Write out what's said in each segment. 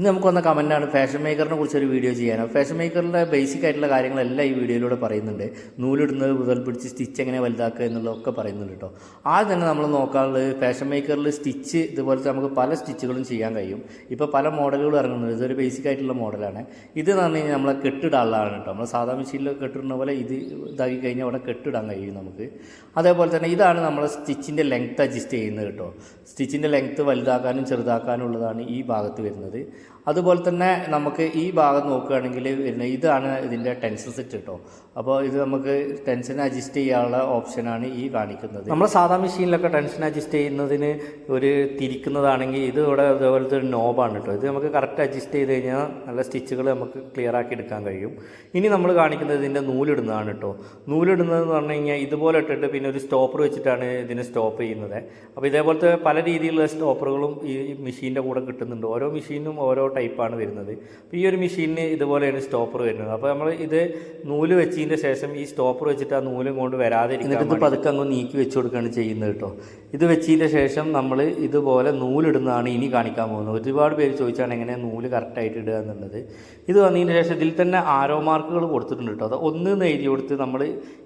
ഇന്ന് നമുക്ക് വന്ന കമന്റാണ് ഫാഷൻ മേക്കറിനെ കുറിച്ച് ഒരു വീഡിയോ ചെയ്യാനോ ഫാഷൻ മേക്കറിന്റെ ബേസിക് ആയിട്ടുള്ള കാര്യങ്ങളെല്ലാം ഈ വീഡിയോയിലൂടെ പറയുന്നുണ്ട്. നൂലിടുന്നത് മുതൽ പിടിച്ച് സ്റ്റിച്ച് എങ്ങനെ വലുതാക്കുക എന്നുള്ളതൊക്കെ പറയുന്നുണ്ട് കേട്ടോ ആദ്യം തന്നെ നമ്മൾ നോക്കാനുള്ളത് ഫാഷൻ മേക്കറിൽ സ്റ്റിച്ച് ഇതുപോലത്തെ നമുക്ക് പല സ്റ്റിച്ചുകളും ചെയ്യാൻ കഴിയും. ഇപ്പോൾ പല മോഡലുകളും ഇറങ്ങുന്നുണ്ട്. ഇതൊരു ബേസിക് ആയിട്ടുള്ള മോഡലാണ് ഇത് എന്ന് പറഞ്ഞു കഴിഞ്ഞാൽ നമ്മളെ കെട്ടിടാനുള്ളതാണ് കേട്ടോ നമ്മൾ സാധാ മെഷീനിൽ കെട്ടിടുന്ന പോലെ ഇത് ഇതാക്കി കഴിഞ്ഞാൽ അവിടെ കെട്ടിടാൻ കഴിയും നമുക്ക്. അതേപോലെ തന്നെ ഇതാണ് നമ്മൾ സ്റ്റിച്ചിന്റെ ലെങ്ത്ത് അഡ്ജസ്റ്റ് ചെയ്യുന്നത് കേട്ടോ സ്റ്റിച്ചിന്റെ ലെങ്ത്ത് വലുതാക്കാനും ചെറുതാക്കാനും ഉള്ളതാണ് ഈ ഭാഗത്ത് വരുന്നത്. അതുപോലെ തന്നെ നമുക്ക് ഈ ഭാഗം നോക്കുകയാണെങ്കിൽ വരുന്ന ഇതാണ് ഇതിന്റെ ടെൻഷൻ സെറ്റ് കേട്ടോ. അപ്പോൾ ഇത് നമുക്ക് ടെൻഷൻ അഡ്ജസ്റ്റ് ചെയ്യാനുള്ള ഓപ്ഷനാണ് ഈ കാണിക്കുന്നത്. നമ്മൾ സാധാ മെഷീനിലൊക്കെ ടെൻഷൻ അഡ്ജസ്റ്റ് ചെയ്യുന്നതിന് ഒരു തിരിക്കുന്നതാണെങ്കിൽ ഇത് ഇവിടെ ഇതേപോലത്തെ ഒരു നോബാണ് കേട്ടോ. ഇത് നമുക്ക് കറക്റ്റ് അഡ്ജസ്റ്റ് ചെയ്ത് കഴിഞ്ഞാൽ നല്ല സ്റ്റിച്ചുകൾ നമുക്ക് ക്ലിയർ ആക്കി എടുക്കാൻ കഴിയും. ഇനി നമ്മൾ കാണിക്കുന്നത് ഇതിന്റെ നൂലിടുന്നതാണ് കേട്ടോ. നൂലിടുന്നതെന്ന് പറഞ്ഞു കഴിഞ്ഞാൽ ഇതുപോലെ ഇട്ടിട്ട് പിന്നെ ഒരു സ്റ്റോപ്പർ വെച്ചിട്ടാണ് ഇതിനെ സ്റ്റോപ്പ് ചെയ്യുന്നത്. അപ്പോൾ ഇതേപോലത്തെ പല രീതിയിലുള്ള സ്റ്റോപ്പറുകളും ഈ മെഷീന്റെ കൂടെ കിട്ടുന്നുണ്ട്. ഓരോ മെഷീനും ഓരോ ടൈപ്പാണ് വരുന്നത്. അപ്പോൾ ഈ ഒരു മെഷീനിന് ഇതുപോലെയാണ് സ്റ്റോപ്പർ വരുന്നത്. അപ്പോൾ നമ്മൾ ഇത് നൂൽ വെച്ചതിന്റെ ശേഷം ഈ സ്റ്റോപ്പർ വെച്ചിട്ട് ആ നൂലും കൊണ്ട് വരാതെ ഇത് പതുക്കെ അങ്ങ് നീക്കി വെച്ച് കൊടുക്കുകയാണ് ചെയ്യുന്നത് കേട്ടോ. ഇത് വെച്ചതിന്റെ ശേഷം നമ്മൾ ഇതുപോലെ നൂലിടുന്നതാണ് ഇനി കാണിക്കാൻ പോകുന്നത്. ഒരുപാട് പേര് ചോദിച്ചാണ് എങ്ങനെ നൂൽ കറക്റ്റായിട്ട് ഇടുക എന്നുള്ളത്. ഇത് വന്നതിന് ശേഷം ഇതിൽ തന്നെ ആരോ മാർക്കുകൾ കൊടുത്തിട്ടുണ്ട് കേട്ടോ. അത് ഒന്ന് എഴുതി കൊടുത്ത് നമ്മൾ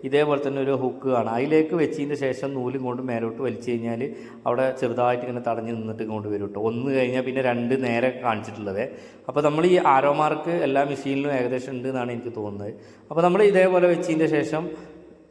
ഇതേപോലെ തന്നെ ഒരു ഹുക്ക് കാണാം അതിലേക്ക് വെച്ചതിന് ശേഷം നൂലും കൊണ്ട് മേലോട്ട് വലിച്ചു കഴിഞ്ഞാൽ അവിടെ ചെറുതായിട്ട് ഇങ്ങനെ തടഞ്ഞു നിന്നിട്ട് ഇങ്ങോട്ട് വരും കേട്ടോ. ഒന്ന് കഴിഞ്ഞാൽ പിന്നെ രണ്ട് നേരെ കാണിച്ചിട്ടുള്ളത് അപ്പോൾ നമ്മൾ ഈ ആരോ മാർക്ക് എല്ലാ മെഷീനിലും ഏകദേശം ഉണ്ട് എന്നാണ് എനിക്ക് തോന്നുന്നത്. അപ്പോൾ നമ്മൾ ഇതേപോലെ വെച്ചതിന്റെ ശേഷം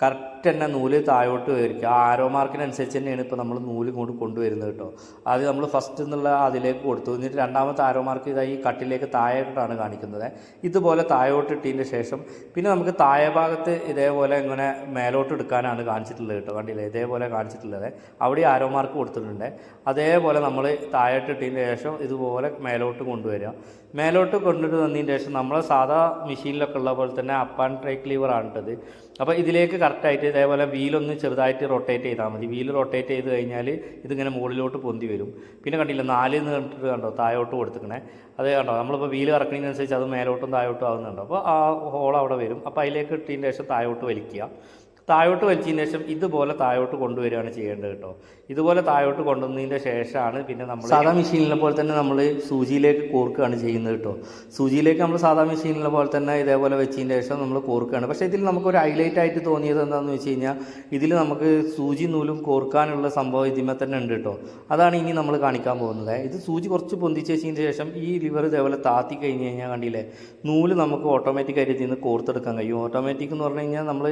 കറക്റ്റ് തന്നെ നൂൽ താഴോട്ട് വരിക്കുക ആരോ മാർക്കിനനുസരിച്ച് തന്നെയാണ് ഇപ്പോൾ നമ്മൾ നൂൽ കൊണ്ട് കൊണ്ടുവരുന്നത് കേട്ടോ. അത് നമ്മൾ ഫസ്റ്റ് എന്നുള്ള അതിലേക്ക് കൊടുത്തു. എന്നിട്ട് രണ്ടാമത്തെ ആരോ മാർക്ക് ഇതായി കട്ടിലേക്ക് താഴോട്ടാണ് കാണിക്കുന്നത്. ഇതുപോലെ താഴോട്ട് ഇട്ടതിന്റെ ശേഷം പിന്നെ നമുക്ക് താഴെ ഭാഗത്ത് ഇതേപോലെ ഇങ്ങനെ മേലോട്ട് എടുക്കാനാണ് കാണിച്ചിട്ടുള്ളത് കേട്ടോ. കണ്ടില്ലേ? ഇതേപോലെ കാണിച്ചിട്ടുള്ളത്. അവിടെ ആരോ മാർക്ക് കൊടുത്തിട്ടുണ്ട്. അതേപോലെ നമ്മൾ താഴോട്ട് ഇട്ടതിന് ശേഷം ഇതുപോലെ മേലോട്ട് കൊണ്ടുവരിക. മേലോട്ട് കൊണ്ടിട്ട് വന്നതിന് ശേഷം നമ്മൾ സാധാ മെഷീനിലൊക്കെ ഉള്ള പോലെ തന്നെ അപ്പ് ആൻഡ് ട്രൈക്ക് ആണ് ഇട്ടത്. അപ്പോൾ ഇതിലേക്ക് കറക്റ്റായിട്ട് ഇതേപോലെ വീലൊന്ന് ചെറുതായിട്ട് റൊട്ടേറ്റ് ചെയ്താൽ മതി. വീൽ റൊട്ടേറ്റ് ചെയ്ത് കഴിഞ്ഞാൽ ഇതിങ്ങനെ മുകളിലോട്ട് പൊന്തി വരും. പിന്നെ കണ്ടില്ല നാല് എന്ന് കണ്ടിട്ട് കണ്ടോ? താഴോട്ട് കൊടുത്തിക്കണേ. അത് കണ്ടോ? നമ്മളിപ്പോൾ വീൽ ഇറക്കണതിനനുസരിച്ച് അത് മേലോട്ടും താഴോട്ടും ആവുന്നുണ്ടോ. അപ്പോൾ ആ ഹോൾ അവിടെ വരും. അപ്പോൾ അതിലേക്ക് ഇട്ടതിന്റെ ശേഷം താഴോട്ട് വലിക്കുക. താഴോട്ട് വലിച്ചതിന് ശേഷം ഇതുപോലെ താഴോട്ട് കൊണ്ടുവരികയാണ് ചെയ്യേണ്ടത് കേട്ടോ. ഇതുപോലെ താഴോട്ട് കൊണ്ടുവന്നതിന്റെ ശേഷമാണ് പിന്നെ നമ്മൾ സാധാ മെഷീനിലെ പോലെ തന്നെ നമ്മൾ സൂചിയിലേക്ക് കോർക്കുകയാണ് ചെയ്യുന്നത് കേട്ടോ. സൂചിയിലേക്ക് നമ്മൾ സാധാ മെഷീനിലെ പോലെ തന്നെ ഇതേപോലെ വെച്ചതിന് ശേഷം നമ്മൾ കോർക്കുകയാണ്. പക്ഷേ ഇതിൽ നമുക്കൊരു ഹൈലൈറ്റ് ആയിട്ട് തോന്നിയത് എന്താണെന്ന് വെച്ച് കഴിഞ്ഞാൽ ഇതിൽ നമുക്ക് സൂചി നൂലും കോർക്കാനുള്ള സംഭവം ഇതിമേ തന്നെ ഉണ്ട് കേട്ടോ. അതാണ് ഇനി നമ്മൾ കാണിക്കാൻ പോകുന്നത്. ഇത് സൂചി കുറച്ച് പൊന്തിച്ച് വെച്ചതിന് ശേഷം ഈ ലിവർ ഇതേപോലെ താത്തി കഴിഞ്ഞ് കഴിഞ്ഞാൽ കണ്ടില്ലേ നൂൽ നമുക്ക് ഓട്ടോമാറ്റിക്കായിട്ട് ഇതിൽ നിന്ന് കോർത്തെടുക്കാൻ കഴിയും. ഓട്ടോമാറ്റിക് എന്ന് പറഞ്ഞു കഴിഞ്ഞാൽ നമ്മൾ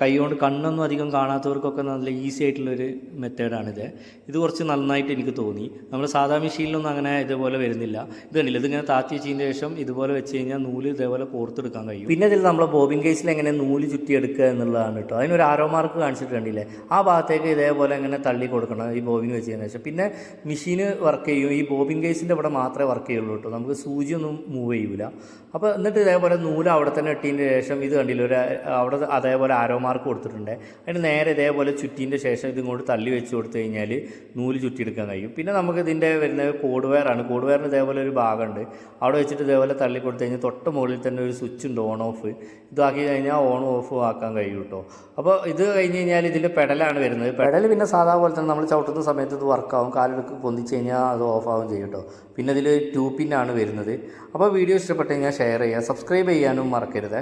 കൈ കൊണ്ട് കണ്ണൊന്നും അധികം കാണാത്തവർക്കൊക്കെ നല്ല ഈസി ആയിട്ടുള്ളൊരു മെത്തേഡാണിത്. ഇത് കുറച്ച് നന്നായിട്ട് എനിക്ക് തോന്നി. നമ്മൾ സാധാ മെഷീനിലൊന്നും അങ്ങനെ ഇതേപോലെ വരുന്നില്ല. ഇത് കണ്ടില്ല? ഇതിങ്ങനെ താത്തി വെച്ചതിന് ശേഷം ഇതുപോലെ വെച്ച് കഴിഞ്ഞാൽ നൂൽ ഇതേപോലെ കോർത്തെടുക്കാൻ കഴിയും. പിന്നെ ഇതിൽ നമ്മൾ ബോബിൻ കേസിൽ എങ്ങനെ നൂൽ ചുറ്റിയെടുക്കുക എന്നുള്ളതാണ് കേട്ടോ. അതിനൊരു ആരോ മാർക്ക് കാണിച്ചിട്ട് കണ്ടില്ലേ? ആ ഭാഗത്തേക്ക് ഇതേപോലെ ഇങ്ങനെ തള്ളി കൊടുക്കണം ഈ ബോബിൻ വെച്ചതിന് ശേഷം. പിന്നെ മെഷീന് വർക്ക് ചെയ്യും. ഈ ബോബിൻ കേസിന്റെ ഇവിടെ മാത്രമേ വർക്ക് ചെയ്യുള്ളൂ കേട്ടോ. നമുക്ക് സൂചിയൊന്നും മൂവ് ചെയ്യൂല. അപ്പോൾ എന്നിട്ട് ഇതേപോലെ നൂൽ അവിടെ തന്നെ ഇട്ടതിന് ശേഷം ഇത് കണ്ടില്ല? ഒരു അവിടെ അതേപോലെ ആരോ കൊടുത്തിട്ടുണ്ട്. അതിന് നേരെ ഇതേപോലെ ചുറ്റിന്റെ ശേഷം ഇത് ഇങ്ങോട്ട് തള്ളി വെച്ച് കൊടുത്തു കഴിഞ്ഞാൽ നൂൽ ചുറ്റിയെടുക്കാൻ കഴിയും. പിന്നെ നമുക്ക് ഇതിന്റെ വരുന്നത് കോഡ് വയറാണ് കോഡ് ഇതേപോലെ ഒരു ഭാഗമുണ്ട്. അവിടെ വെച്ചിട്ട് ഇതേപോലെ തള്ളി കൊടുത്തു കഴിഞ്ഞാൽ തൊട്ട് മുകളിൽ തന്നെ ഒരു സ്വിച്ച് ഉണ്ട് ഓൺ ഓഫ് ഇതാക്കി കഴിഞ്ഞാൽ ഓൺ ഓഫ് ആക്കാൻ കഴിയും കേട്ടോ. അപ്പോൾ ഇത് കഴിഞ്ഞ് കഴിഞ്ഞാൽ ഇതിന്റെ പെടലാണ് വരുന്നത്. പെടൽ പിന്നെ സാധാ പോലെ തന്നെ നമ്മൾ ചവിട്ടുന്ന സമയത്ത് ഇത് വർക്കാവും കാലെടുക്ക് പൊന്തിച്ച് കഴിഞ്ഞാൽ അത് ഓഫ് ആവും ചെയ്യും കേട്ടോ. പിന്നെ ഇതിൽ ടൂ ആണ് വരുന്നത്. അപ്പോൾ വീഡിയോ ഇഷ്ടപ്പെട്ട് കഴിഞ്ഞാൽ ഷെയർ ചെയ്യുക. സബ്സ്ക്രൈബ് ചെയ്യാനും മറക്കരുത്.